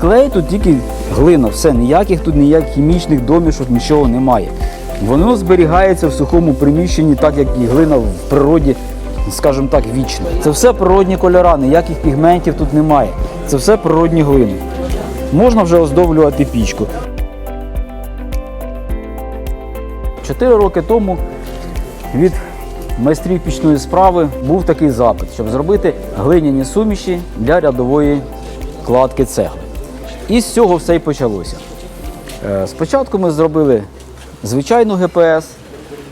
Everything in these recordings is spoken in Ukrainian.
клей тут тільки глина, все, ніяких тут ніяких хімічних домішок, нічого немає. Воно зберігається в сухому приміщенні, так як і глина в природі, скажімо так, вічно. Це все природні кольора, ніяких пігментів тут немає. Це все природні глини. Можна вже оздоблювати пічку. Чотири роки тому від майстрів пічної справи був такий запит, щоб зробити глиняні суміші для рядової кладки цегли. І з цього все й почалося. Е, Спочатку ми зробили звичайну ГПС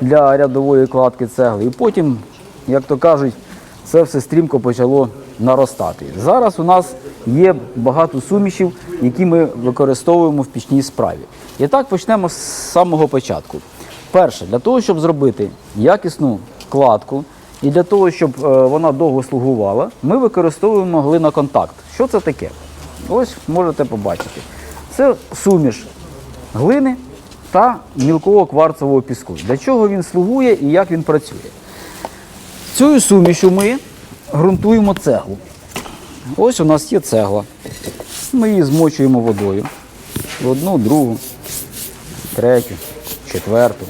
для рядової кладки цегли, і потім, як то кажуть, це все стрімко почало наростати. Зараз у нас є багато сумішів, які ми використовуємо в пічній справі. І так почнемо з самого початку. Перше, для того, щоб зробити якісну кладку і для того, щоб е, вона довго слугувала, ми використовуємо глиноконтакт. Що це таке? Ось можете побачити. Це суміш глини та мілкого кварцевого піску. Для чого він слугує і як він працює? Цю сумішу ми ґрунтуємо цеглу. Ось у нас є цегла. Ми її змочуємо водою. Одну, другу, третю, четверту.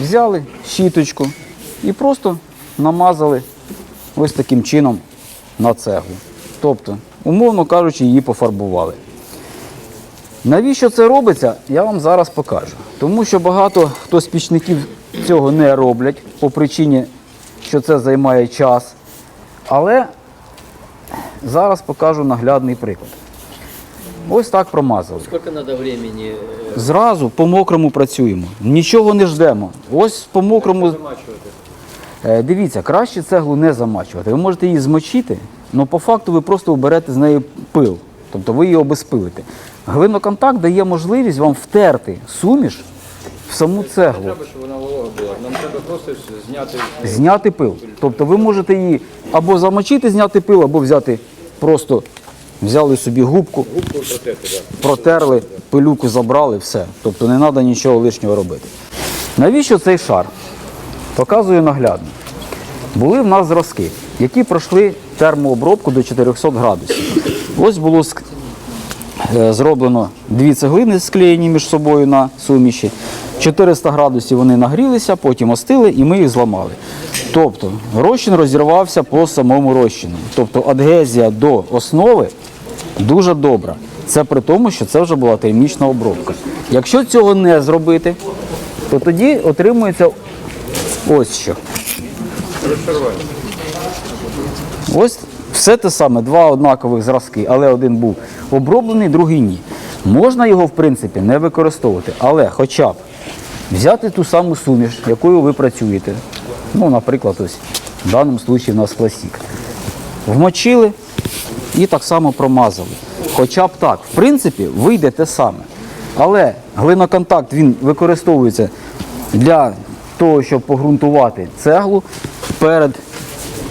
Взяли щіточку і просто намазали ось таким чином на цеглу. Тобто, умовно кажучи, її пофарбували. Навіщо це робиться, я вам зараз покажу. Тому що багато хто з пічників цього не роблять по причині, що це займає час. Але зараз покажу наглядний приклад. Ось так промазали. Сколько надо времени э, Зразу по мокрому працюємо. Нічого не ждемо. Ось по мокрому. Е, Дивіться, краще цеглу не замачувати. Ви можете її змочити, але по факту ви просто оберете з неї пил. Тобто ви її обезпилите. Глиноконтакт дає можливість вам втерти суміш в саму цеглу, Треба, щоб вона волога була. Нам треба просто зняти зняти пил. Тобто ви можете її або замочити, зняти пил, або взяти просто взяли собі губку, губку протерти. Да. протерли, пилюку забрали, все. Тобто не треба нічого лишнього робити. Навіщо цей шар? Показую наглядно. Були в нас зразки, які пройшли термообробку до 400 градусів. Ось було е, зроблено дві цеглини склеєні між собою на суміші. 400 градусів вони нагрілися, потім остили і ми їх зламали. Тобто розчин розірвався по самому розчину. Тобто адгезія до основи дуже добра. Це при тому, що це вже була термічна обробка. Якщо цього не зробити, то тоді отримується ось що. Ось все те саме, два однакових зразки, але один був оброблений, другий ні. Можна його, в принципі, не використовувати, але хоча б взяти ту саму суміш, якою ви працюєте. Ну, наприклад, ось в даному випадку у нас класік. Вмочили і так само промазали. Хоча б так, в принципі, вийде те саме. Але глиноконтакт він використовується для того, щоб погрунтувати цеглу перед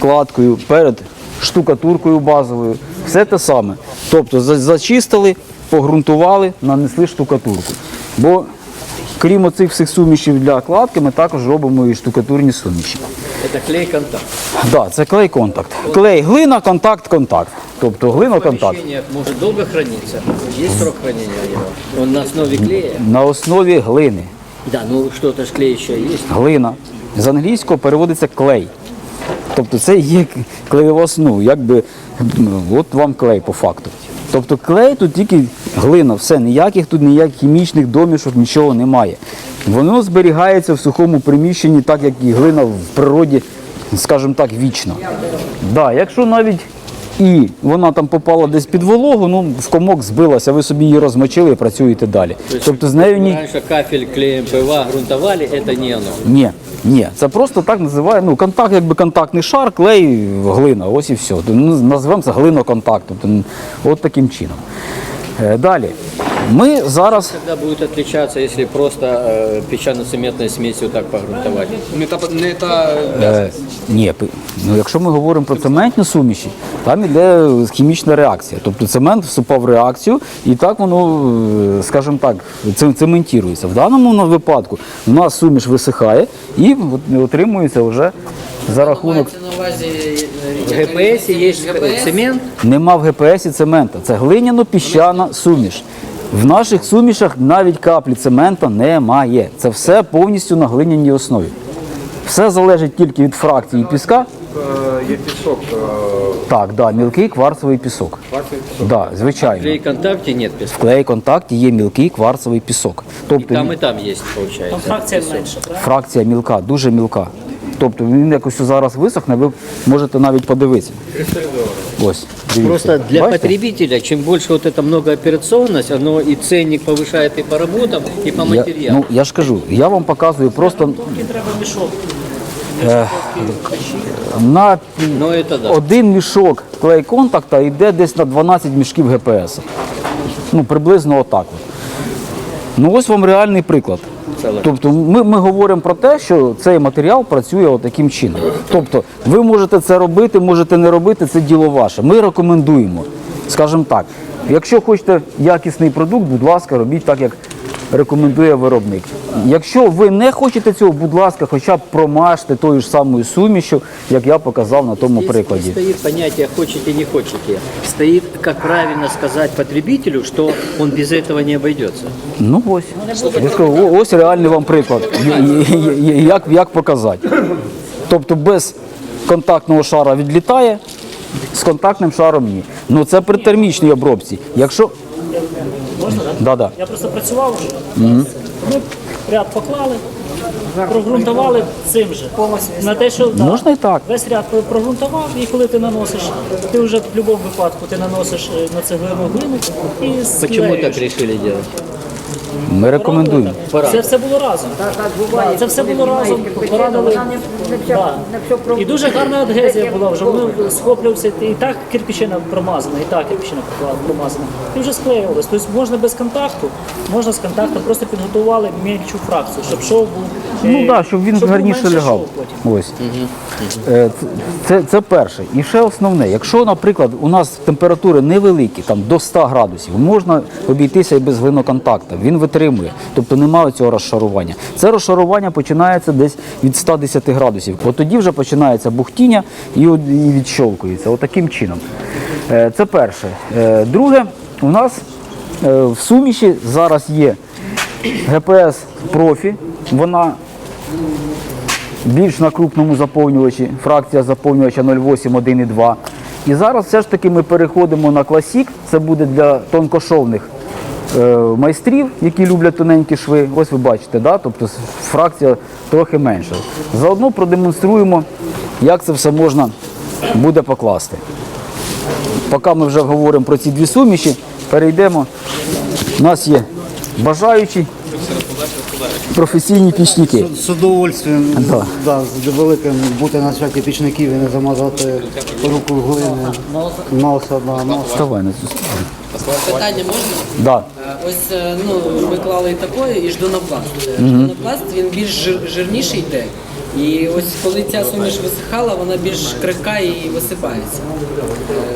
кладкою, перед штукатуркою базовою. Все те саме. Тобто зачистили, погрунтували, нанесли штукатурку. Бо крім оцих всіх сумішів для кладки, ми також робимо і штукатурні суміші. Это клей-контакт. Да, це клей контакт. Клей, глина, контакт, контакт. Тобто глина контакт. может долго храниться. Есть срок хранения у него? Он на основе клея? На основі глини. Да, ну что-то ж клей еще есть. Глина. З англійського переводиться клей. Тобто це є клеєва основа, якби ну, от вам клей по факту. Тобто клей тут тільки глина, все, ніяких тут ніяких хімічних домішок, нічого немає. Воно зберігається в сухому приміщенні, так як і глина в природі, скажімо так, вічно. Да, якщо навіть і вона там попала десь під вологу, ну в комок збилася, ви собі її розмочили і працюєте далі. Тобто з нею ні. Раньше кафель клеем ПВА грунтовали, это не оно. Ні, ні, це просто так називає. Ну, контакт, якби контактний шар, клей, глина, ось і все. Ну, Називаємо це глиноконтактом. Тобто, от таким чином. Е, Далі. Ми зараз. Когда будет отличаться, если просто э, песчано-цементной смесью так погрунтовать? Не та, не та Е, ні, пи- ну, якщо ми говоримо про цементні суміші, там іде хімічна реакція. Тобто цемент вступав в реакцію і так воно, е, скажімо так, це- цементується. В даному на- випадку у нас суміш висихає і от отримується вже за рахунок Мається на увазі В ГПС есть ГПС? цемент, Нема в ГПСі цемента. Це глиняно-піщана суміш. В наших сумішах навіть каплі цемента немає. Це все повністю на глиняній основі. Все залежить тільки від фракції піска. Е, Є пісок. е, Так, да, мілкий кварцевий пісок. кварцевий Да, звичайно. при контакте нет песка. В клей контакті є мілкий кварцевий пісок. Тобто там, и там есть, получается. Фракція менша, так? фракція мілка, дуже мілка. Тобто він якось зараз висохне, ви можете навіть подивитися. Ось. дивіться. Просто для Бачите? потребителя, чем больше вот эта многооперационность, оно и ценник повышает и по работам, и по Я, материалу. ну, я ж кажу, я вам показую просто Тільки треба мішок. на Но это да. один мішок клей контакта йде десь на 12 мішків ГПС. Ну, приблизно отак. От. Ну ось вам реальний приклад. Тобто ми, ми говоримо про те, що цей матеріал працює от таким чином. Тобто ви можете це робити, можете не робити, це діло ваше. Ми рекомендуємо, скажімо так, якщо хочете якісний продукт, будь ласка, робіть так, як рекомендує виробник. Якщо ви не хочете цього, будь ласка, хоча б промажте тою ж самою сумішю, як я показав на тому Здесь прикладі. не стоит понятие «хочете, не хочете». Стоит, как правильно сказать потребителю, что он без этого не обойдется. Ну ось. Я скажу, о- ось реальний вам приклад. Як, як показати. Тобто без контактного шара відлітає, з контактним шаром ні. Ну це при термічній обробці. Якщо. Да, да. Я просто працював вже. Ми ряд поклали, прогрунтували цим же. На те, що да, Можна і так. весь ряд прогрунтував, і коли ти наносиш, ти вже в будь-якому випадку ти наносиш е, на цеглину глину і Почему так склеюєш. решили делать? Ми рекомендуємо. Це все було разом. Да, це все було разом. Порадили. Да. І дуже гарна адгезія була вже. Воно схоплювався. І так кирпичина промазана, і так кирпичина промазана. І вже склеювалось. Тобто можна без контакту, можна з контактом просто підготували мельчу фракцію, щоб шов був. Ну е, так, щоб він гарніше лягав. Ось. Е, Це, це перше. І ще основне, якщо, наприклад, у нас температури невеликі, там до 100 градусів, можна обійтися і без глиноконтакту. Він витримує, тобто немає цього розшарування. Це розшарування починається десь від 110 градусів. От тоді вже починається бухтіння і, от- і відщолкується. Отаким чином. Е, Це перше. Е, Друге, у нас е, в суміші зараз є ГПС профі. Вона більш на крупному заповнювачі, фракція заповнювача 0,8, 1,2. І зараз все ж таки ми переходимо на класік. Це буде для тонкошовних майстрів, які люблять тоненькі шви. Ось ви бачите, да? тобто фракція трохи менша. Заодно продемонструємо, як це все можна буде покласти. Поки ми вже говоримо про ці дві суміші, перейдемо. У нас є бажаючі професійні пічники. З удовольствием Да. да. з великим бути на святі пічників і не замазати руку глини. Носа, да, носа. Вставай на цю сторону. Питання можна? Да. Ось е, ну ми клали і такої, і ждонопласт. Ждонопласт він більш жир, жирніший йде. І ось коли ця суміш висихала, вона більш крихка і висипається.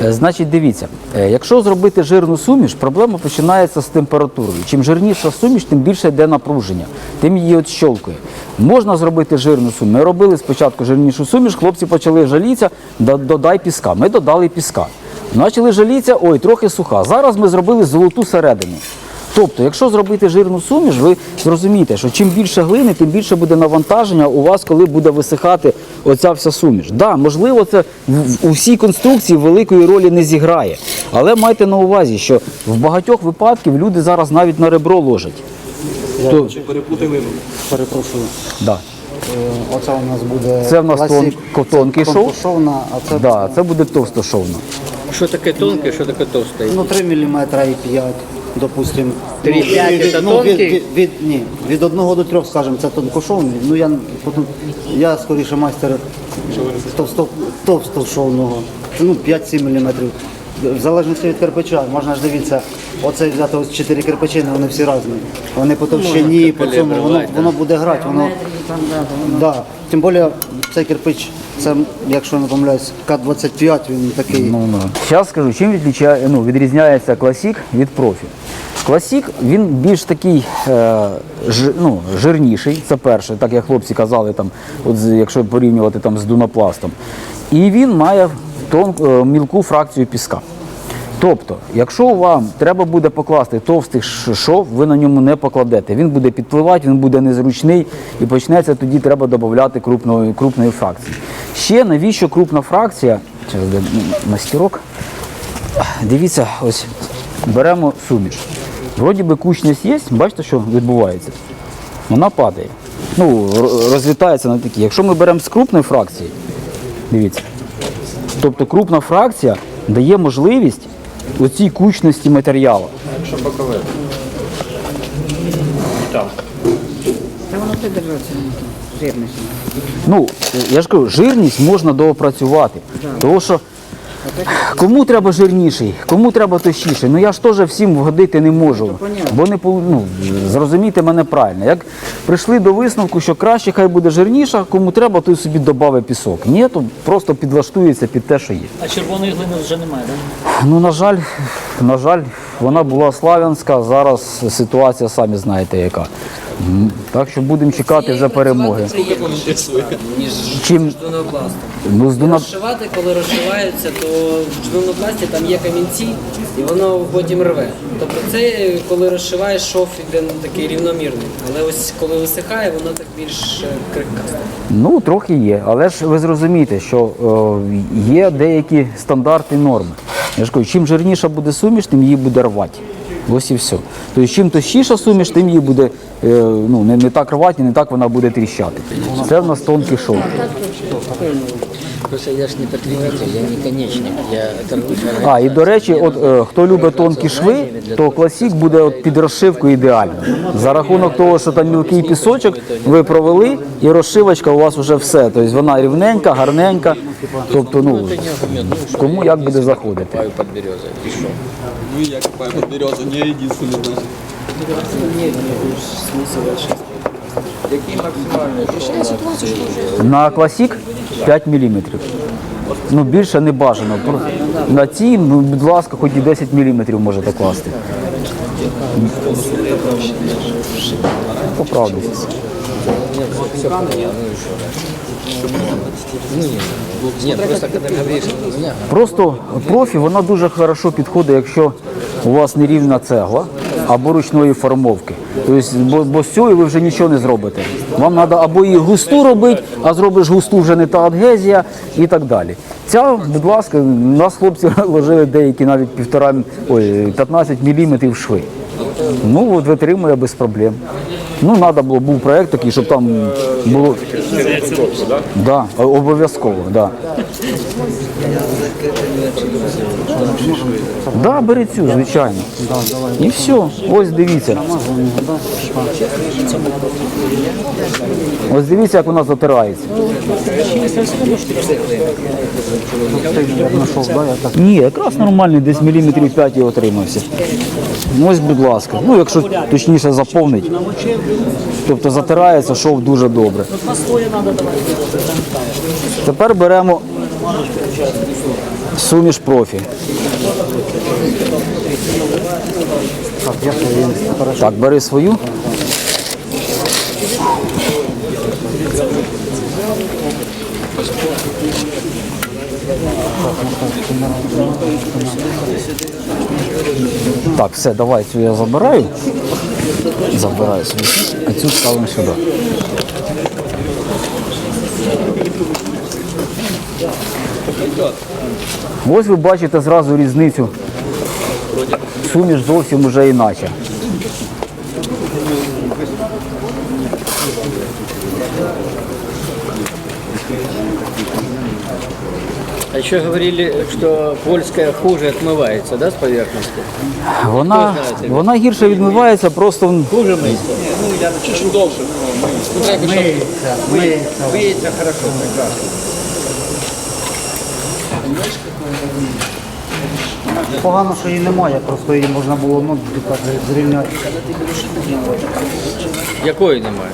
Е, Значить, дивіться, е, якщо зробити жирну суміш, проблема починається з температурою. Чим жирніша суміш, тим більше йде напруження, тим її отщолкує. Можна зробити жирну суміш. Ми робили спочатку жирнішу суміш, хлопці почали жалітися, додай піска. Ми додали піска. Почали жалітися, ой, трохи суха. Зараз ми зробили золоту середину. Тобто, якщо зробити жирну суміш, ви зрозумієте, що чим більше глини, тим більше буде навантаження у вас, коли буде висихати оця вся суміш. Да, можливо, це у всій конструкції великої ролі не зіграє. Але майте на увазі, що в багатьох випадках люди зараз навіть на ребро ложать. То, Перепрошую. да. Е, Оце у нас буде Це в нас класик, тон- тонкий шов. тонкошовна, а це Да, це буде товстошовно. Что такое тонкое, что такое толстое? ну, 3 мм і 5, допустимо. 3,5 від, це ну, від, тонкий? від, від, ні, від 1 до 3, скажімо, це тонкошовний. Ну, я, потім- я скоріше майстер товсто- товстошовного. Ну, 5-7 мм. В залежності від кирпича, можна ж дивитися, оце взяти ось 4 кирпичини, вони всі різні. Вони по товщині, по цьому, воно, воно буде грати, воно Да. Тим більше цей кирпич, це, якщо не помиляюсь, К-25, він такий. Ну, ну. Зараз скажу, чим відлічає, ну, відрізняється класік від профі. Класік він більш такий е, ж, ну, жирніший, це перше, так як хлопці казали, там, от, якщо порівнювати там, з дунопластом. І він має тон, е, мілку фракцію піска. Тобто, якщо вам треба буде покласти товстий шов, ви на ньому не покладете. Він буде підпливати, він буде незручний і почнеться тоді треба додати крупної, крупної фракції. Ще навіщо крупна фракція? Зараз мастірок. Дивіться, ось беремо суміш. Вроді би кучність є, бачите, що відбувається? Вона падає. Ну, розлітається на такі. Якщо ми беремо з крупної фракції, дивіться. Тобто крупна фракція дає можливість оцій кучності матеріалу. Якщо бокове. Та воно буде держиться, жирніше. Ну, я ж кажу, жирність можна доопрацювати. Тому що кому треба жирніший, кому треба тощіший. Ну я ж теж всім вгодити не можу. Бо не ну, зрозумійте мене правильно. Як прийшли до висновку, що краще хай буде жирніша, кому треба, той собі додавить пісок. Ні, то просто підлаштується під те, що є. А червоної глини вже немає, так? Ну, на жаль, на жаль, вона була славянська, зараз ситуація самі знаєте яка. Так що будемо чекати вже перемоги. ніж Чим ну, з Дона... Розшивати, коли розшиваються, то в дунопласті там є камінці і воно потім рве. Тобто це коли розшиваєш, шов іде ну, такий рівномірний. Але ось коли висихає, воно так більш е, крихке. стає. Ну, трохи є, але ж ви зрозумієте, що е, є деякі стандарти норми. Я ж кажу, чим жирніша буде суміш, тим її буде рвати. Ось і все. Тобто, чим тощіша суміш, тим її буде е, ну, не, не так рвати, не так вона буде тріщати. Це в нас тонкий шов. Просто я ж не потребитель, я не конечник. Я торгую А, і до речі, от е, хто любить тонкі шви, то класік буде от під розшивку ідеально. За рахунок того, що там мілкий пісочок, ви провели, і розшивочка у вас вже все. Тобто вона рівненька, гарненька. Тобто, ну кому як буде заходити. под березой. И что? Ну, я копаю под березу, не единственный наш. Який максимальний? На класік 5 мм. Ну більше не бажано. На цій, ну, будь ласка, хоч і 10 мм можете класти. Поправдуйтесь. Нет, просто профі вона дуже хорошо підходить, якщо у вас нерівна цегла або ручної формовки. Тобто, бо, бо з цього ви вже нічого не зробите. Вам треба або її густу робити, а зробиш густу вже не та адгезія і так далі. Ця, будь ласка, нас хлопці ложили деякі навіть півтора, ой, 15 міліметрів шви. Ну, от витримує без проблем. Ну, треба було, був проєкт такий, щоб там було. Да, обов'язково, да. Да, бери цю, звичайно. І все. Ось дивіться. Ось дивіться, як вона затирається. Ні, якраз нормальний, десь міліметрів 5 і отримався. Ну, Ось, будь ласка. Ну, якщо точніше заповнить. Тобто затирається шов дуже добре. Тепер беремо суміш профі. Так, бери свою. Так, все, давай цю я забираю. Забираю собі, а цю ставимо сюди. Ось ви бачите зразу різницю. Суміш зовсім уже іначе. Еще говорили, что польская хуже отмывается, да, с поверхности? Вона, вона гірше відмивається, просто м, Хуже мыется. Чуть-чуть довше. Ну, треба, щоб хорошо, прекрасно. Погано, що її немає, просто її можна було ну, так, зрівняти. Якої немає?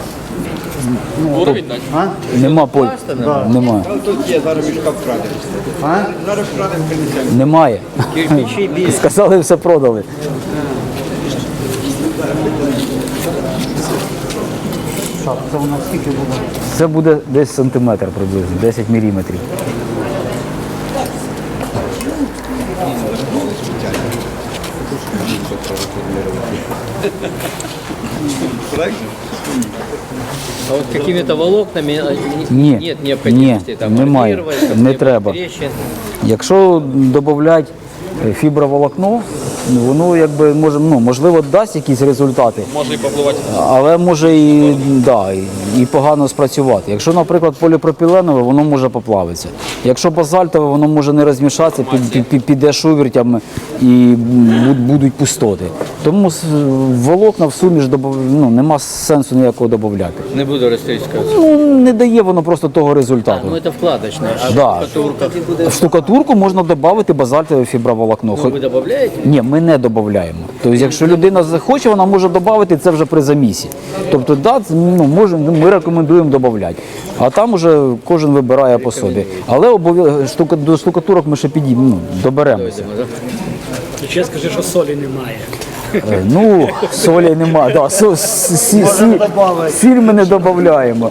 Ну, ну, Буду віддати. А? Нема поль. Да. Нема. Тут є, зараз мішка вкрадемо. Зараз вкрадемо принесемо. Немає. Сказали, все продали. Це у нас скільки було? Це буде десь сантиметр приблизно, 10 міліметрів. А вот какими-то волокнами Ні, нет ні, там немає, чтобы не треба. трещин. Якщо додати фіброволокно, ну, воно якби може, ну, можливо, дасть якісь результати, Може і попливати. але може і, да, і, і погано спрацювати. Якщо, наприклад, поліпропіленове, воно може поплавитися. Якщо базальтове, воно може не розмішатися, під, під, під, піде шувертями і бу- будуть пустоти. Тому с- волокна в суміш добав- ну, нема сенсу ніякого додати. Не буду растрескиваться. Ну, не дає воно просто того результату. Ну это вкладочное. А Да. в В штукатурку можна додати базальтове фіброволокно. ну, вы добавляете? Ні, ми не додаємо. Тобто, якщо людина захоче, вона може додати це вже при замісі. Тобто, да, ну, може, ми рекомендуємо додати. А там уже кожен вибирає по собі. Але обов'я- штука, до штукатурок ми ще підійдемо, ну, доберемося. Ще скажи, що солі немає. Е, Ну, солі немає. Да, со- с- сі- сі- сіль ми не додаємо.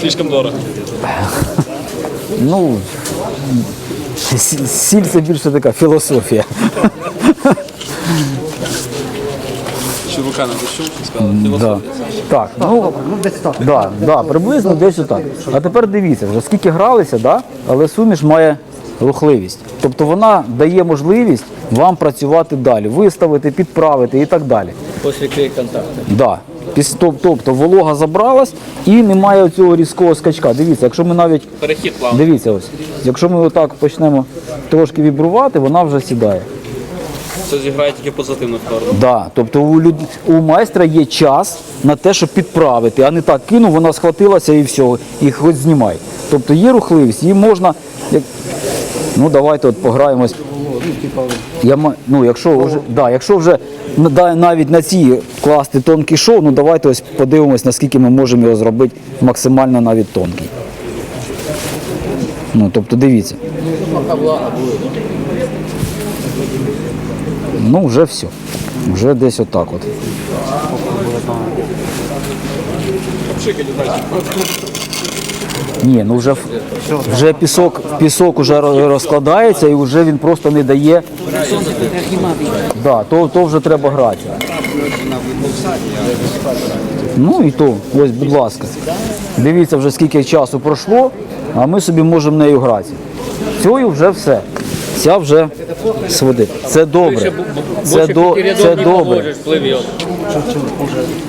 Слишком дорого. Ну, сі- сіль це більше така філософія. Да. Філософія. Так, ну, Ну, десь так. Да, да, приблизно десь отак. А тепер дивіться, вже скільки гралися, да? але суміш має рухливість. Тобто вона дає можливість вам працювати далі, виставити, підправити і так далі. После клей-контакта. Да. Піс- тоб- Тобто волога забралась і немає цього різкого скачка. Дивіться, якщо ми навіть Перехід плавний. дивіться, ось, якщо ми отак почнемо трошки вібрувати, вона вже сідає. Це зіграє тільки позитивну сторону. Да, тобто у, люд... у майстра є час на те, щоб підправити, а не так кинув, вона схватилася і все, і хоч знімай. Тобто є рухливість, її можна. Як... Ну давайте от пограємось. Я, ну, якщо вже, да, якщо вже навіть на ці класти тонкий шов, ну давайте ось подивимось, наскільки ми можемо його зробити максимально навіть тонкий. Ну, тобто дивіться. Ну, вже все. Вже десь отак от. Ні, ну вже, вже пісок, пісок вже розкладається і вже він просто не дає. Да, то, то вже треба грати. Ну і то, ось, будь ласка. Дивіться вже скільки часу пройшло, а ми собі можемо нею грати. Цією вже все. Ця вже сводить. Це добре. Це, до, це добре.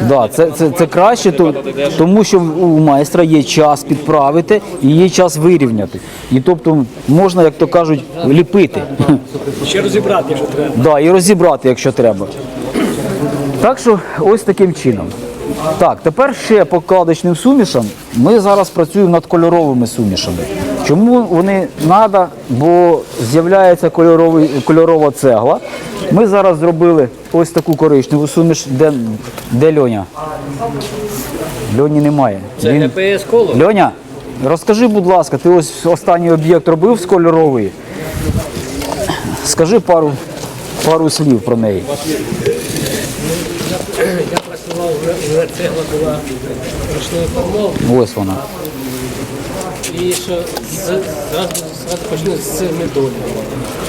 Да, це, це, це краще, то, тому що у майстра є час підправити і є час вирівняти. І тобто можна, як то кажуть, ліпити. Ще розібрати, якщо треба. Да, і розібрати, якщо треба. Так що ось таким чином. Так, тепер ще по кладочним сумішам. Ми зараз працюємо над кольоровими сумішами. Чому вони треба? Бо з'являється кольорова цегла. Ми зараз зробили ось таку коричневу суміш, де, де Льоня. Льоні немає. Це Він- ГПС коло? Льоня, розкажи, будь ласка, ти ось останній об'єкт робив з кольорової. Скажи пару, пару слів про неї. Я працював, вже цегла була ручною формовкою. Ось вона. І що зразу, почну з недоліком.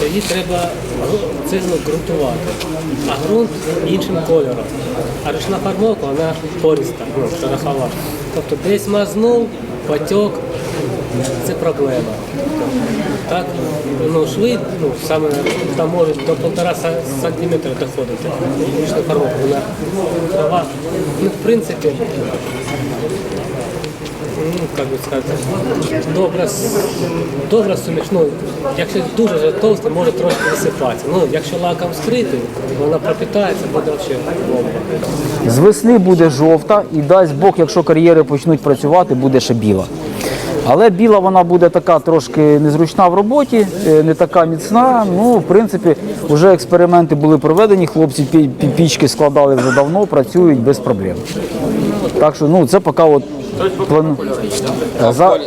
Її треба цеглу ґрунтувати, а ґрунт іншим кольором. А ручна формовка вона пориста, ну, шерохова. Тобто десь мазнув, потік, це проблема. Так, ну, шви, ну, саме там можуть до полтора са- сантиметра доходити. Ручна формовка, вона трава. Ну, в принципі, ну, как би сказати, добра, с- добра суміш. Ну, якщо дуже вже товстий, може трошки висипатися. Ну, якщо лаком скритий, вона пропитається, буде взагалі. З весни буде жовта і дасть Бог, якщо кар'єри почнуть працювати, буде ще біла. Але біла вона буде така трошки незручна в роботі, е, не така міцна. Ну, в принципі, вже експерименти були проведені, хлопці пі- пі- пічки складали вже давно, працюють без проблем. Так що ну, це поки от плану. За...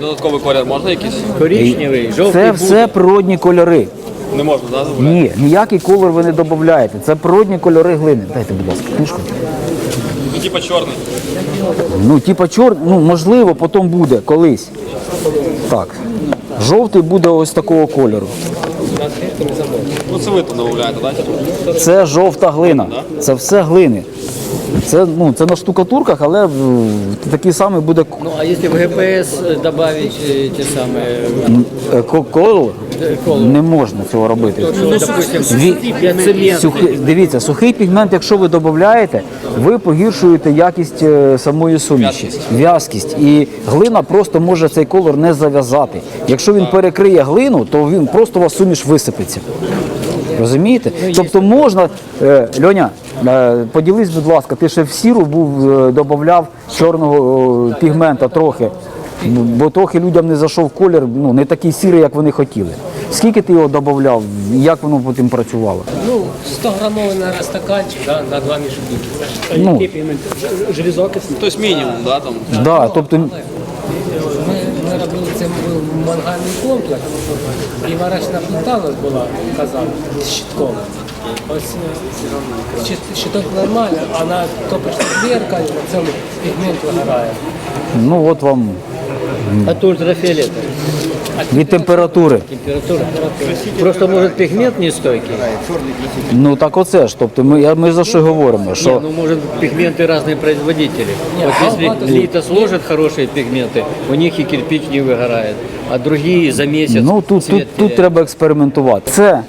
Додатковий колір можна якийсь? Коричневый, желтый. Це все природні кольори. Не можна? Да? Ні, ніякий колор ви не додаєте. Це природні кольори глини. Дайте, будь ласка, книжку. Ну, типа чорний. Ну, типа чор, ну можливо, потім буде колись. Так. Жовтий буде ось такого кольору. Ну це ви то домовляєте, так? Це жовта глина. Це все глини. Це, ну, це на штукатурках, але в- такий самий буде Ну, а если в ГПС э, добавить э, те самые, е, ко- колор. Не можна цього робити. допустим, Ві- цемент, Сухий, дивіться, сухий пігмент, якщо ви додаєте, ви погіршуєте якість е, самої суміші, в'язкість. І глина просто може цей колор не зав'язати. Якщо він перекриє глину, то він просто у вас суміш висипеться. Розумієте? Тобто можна, е, Льоня, е, поділись, будь ласка, ти ще в сіру був, е, додавав чорного е, пігмента трохи. Ну, Бо трохи людям не зайшов колір, ну не такий сірий, як вони хотіли. Скільки ти його додавав, як воно потім працювало? Ну, 100 грамовий на стаканчик, да, на два мішки. Ну, Який пігмент? Ж- Железокисний? Тобто мінімум, да, там. да, тобто, Ми, ми робили це був мангальний комплекс, і варочна плита у нас була, казав, щиткова. Ось е, щиток нормально, а на топочну дверка на цьому пігмент вигорає. ну от вам а то ультрафиолета, від температури. температура. Просто может пигмент нестойкий. Ну так оце ж. Тобто ми, я- ми за що говоримо? Не, Що ну может пигменты разные производители. Вот если Лита сложит хорошие пигменты, у них и кирпич не выгорает, а другие за месяц Ну тут, цвет тут, тут теряют. треба експериментувати. Це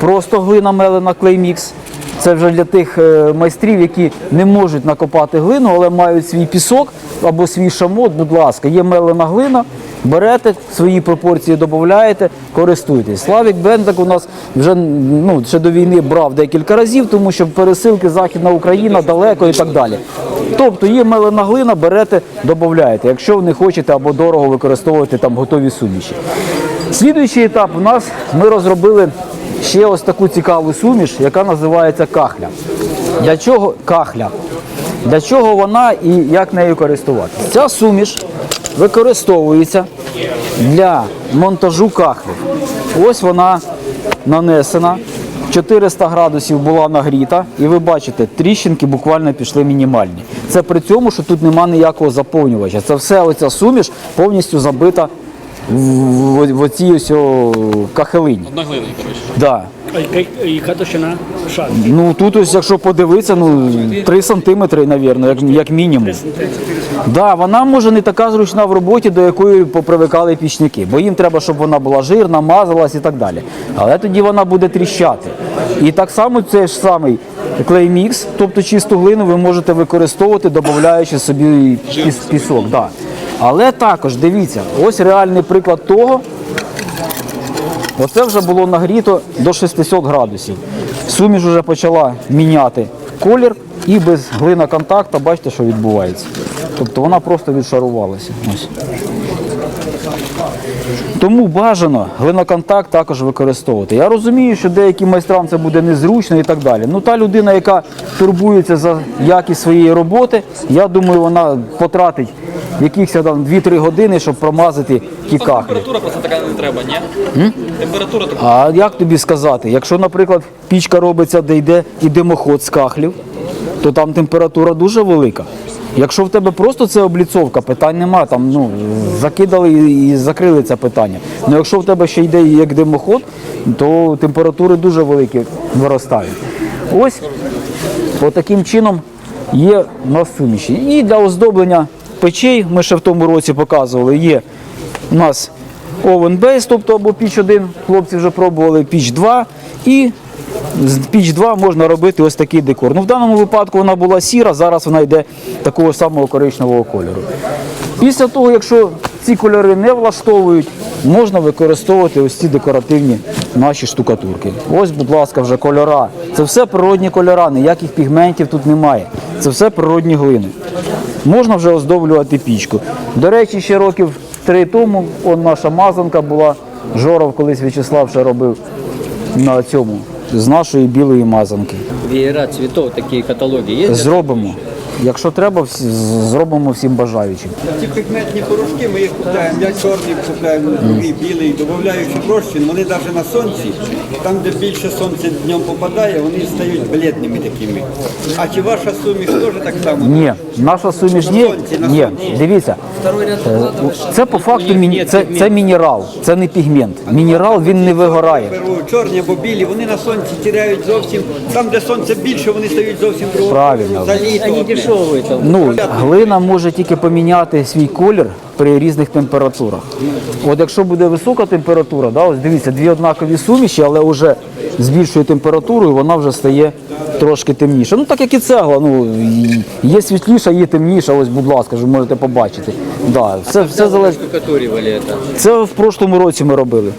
просто глина мелена клеймікс. Це вже для тих е, майстрів, які не можуть накопати глину, але мають свій пісок або свій шамот. Будь ласка, є мелена глина, берете свої пропорції, додаєте, користуйтесь. Славік Бендак у нас вже ну, ще до війни брав декілька разів, тому що пересилки Західна Україна далеко і так далі. Тобто є мелена глина, берете, додаєте, якщо не хочете або дорого використовувати там готові суміші. Слідуючий етап у нас ми розробили ще ось таку цікаву суміш, яка називається кахля. Для чого кахля? Для чого вона і як нею користуватися? Ця суміш використовується для монтажу кахлів. Ось вона нанесена. 400 градусів була нагріта, і ви бачите, тріщинки буквально пішли мінімальні. Це при цьому, що тут нема ніякого заповнювача. Це все оця суміш повністю забита в, в, в оцій ось о, кахелині. Одноглиний, коротше. Да. А яка, яка товщина шару? Ну тут ось, якщо подивитися, ну 3 сантиметри, навірно, як, як мінімум. Да, вона може не така зручна в роботі, до якої попривикали пічники, бо їм треба, щоб вона була жирна, мазалась і так далі. Але тоді вона буде тріщати. І так само цей ж самий клеймікс, тобто чисту глину, ви можете використовувати, додаючи собі піс, пісок. Да. Але також дивіться, ось реальний приклад того, Оце вже було нагріто до 600 градусів. Суміш вже почала міняти колір і без глина контакту, бачите, що відбувається. Тобто вона просто відшарувалася. Ось. Тому бажано глиноконтакт також використовувати. Я розумію, що деяким майстрам це буде незручно і так далі. Ну та людина, яка турбується за якість своєї роботи, я думаю, вона потратить якихось там 2-3 години, щоб промазати ті кахлі. Температура просто така не треба, ні? Температура така. А як тобі сказати, якщо, наприклад, пічка робиться, де йде і димоход з кахлів, то там температура дуже велика. Якщо в тебе просто це обліцовка, питань нема, там ну закидали і і закрили це питання. Ну якщо в тебе ще йде як димоход, то температури дуже великі виростають. Ось отаким чином є суміші. І для оздоблення печей, ми ще в тому році показували, є у нас Oven Base, тобто або піч 1, хлопці вже пробували, піч 2 і з піч 2 можна робити ось такий декор. Ну, в даному випадку вона була сіра, зараз вона йде такого самого коричневого кольору. Після того, якщо ці кольори не влаштовують, можна використовувати ось ці декоративні наші штукатурки. Ось, будь ласка, вже кольора. Це все природні кольора, ніяких пігментів тут немає. Це все природні глини. Можна вже оздоблювати пічку. До речі, ще років три тому он наша мазанка була. Жоров колись В'ячеслав ще робив на цьому з нашої білої мазанки. Вієра цвітов такі каталоги є? Зробимо. Якщо треба, всі- з- зробимо всім бажаючим. Ці пігментні порошки ми їх купляємо, я чорний купляю, другий білий, додаючи розчин, вони навіть на сонці, там де більше сонця днем попадає, вони стають бледними такими. А чи ваша суміш теж так само? Ні, наша суміш На ні. сонці, на Ні, дивіться. Второй ряд вкладываешь, Це по факту міні- це, це мінерал, це не пігмент. Мінерал він не вигорає. Беру чорні або білі, вони на сонці тіряють зовсім, там де сонце більше, вони стають зовсім другого. Правильно. За літо. Они дешевые там. Ну, глина може тільки поміняти свій колір при різних температурах. От якщо буде висока температура, да, ось дивіться, дві однакові суміші, але вже з більшою температурою вона вже стає трошки темніша. Ну так як і цегла, ну і- є світліша, є темніша. Ось, будь ласка, ж ви можете побачити. Да, все, все залежить. Штукатуривали это. Це в прошлому році ми робили.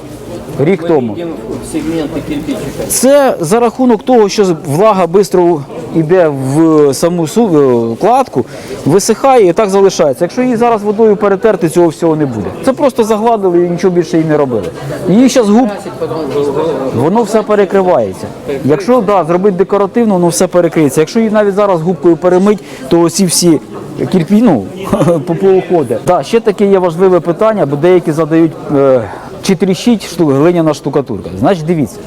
Рік тому. Видим сегменты кирпичика. Це за рахунок того, що влага швидко йде в саму су- е, кладку, висихає і так залишається. Якщо її зараз водою перетерти, цього всього не буде. Це просто загладили і нічого більше їй не робили. Її зараз губ, воно все перекривається. Якщо да, зробити декоративно, воно все перекриється. Якщо її навіть зараз губкою перемить, то оці всі кірпі, ну, поуходить. Да, ще таке є важливе питання, бо деякі задають. Е, чи тріщить глиняна штукатурка? Значить, дивіться,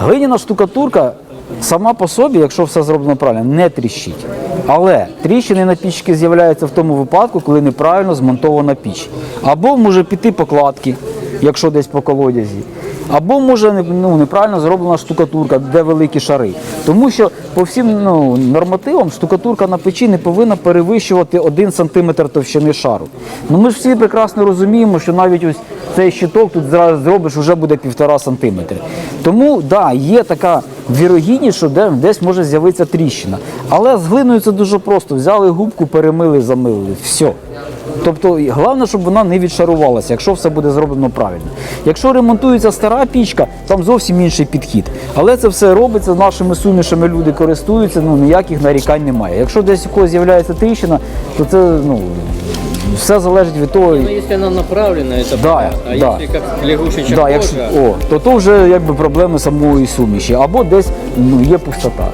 глиняна штукатурка сама по собі, якщо все зроблено правильно, не тріщить. Але тріщини на пічці з'являються в тому випадку, коли неправильно змонтована піч. Або може піти покладки, якщо десь по колодязі. Або може ну, неправильно зроблена штукатурка, де великі шари. Тому що по всім ну, нормативам штукатурка на печі не повинна перевищувати 1 см товщини шару. Ну ми ж всі прекрасно розуміємо, що навіть ось цей щиток тут зробиш вже буде 1,5 см. Тому да, є така вірогідність, що десь може з'явитися тріщина. Але з глиною це дуже просто. Взяли губку, перемили, замилили. Все. Тобто головне, щоб вона не відшарувалася, якщо все буде зроблено правильно. Якщо ремонтується стара пічка, там зовсім інший підхід. Але це все робиться нашими сумішами, люди користуються, ну ніяких нарікань немає. Якщо десь у когось з'являється тріщина, то це ну все залежить від того. Ну, если она направлена, это Да. А да. если как лягушечья Да, якщо, о, то то вже якби проблеми самої суміші, або десь ну, є пустота.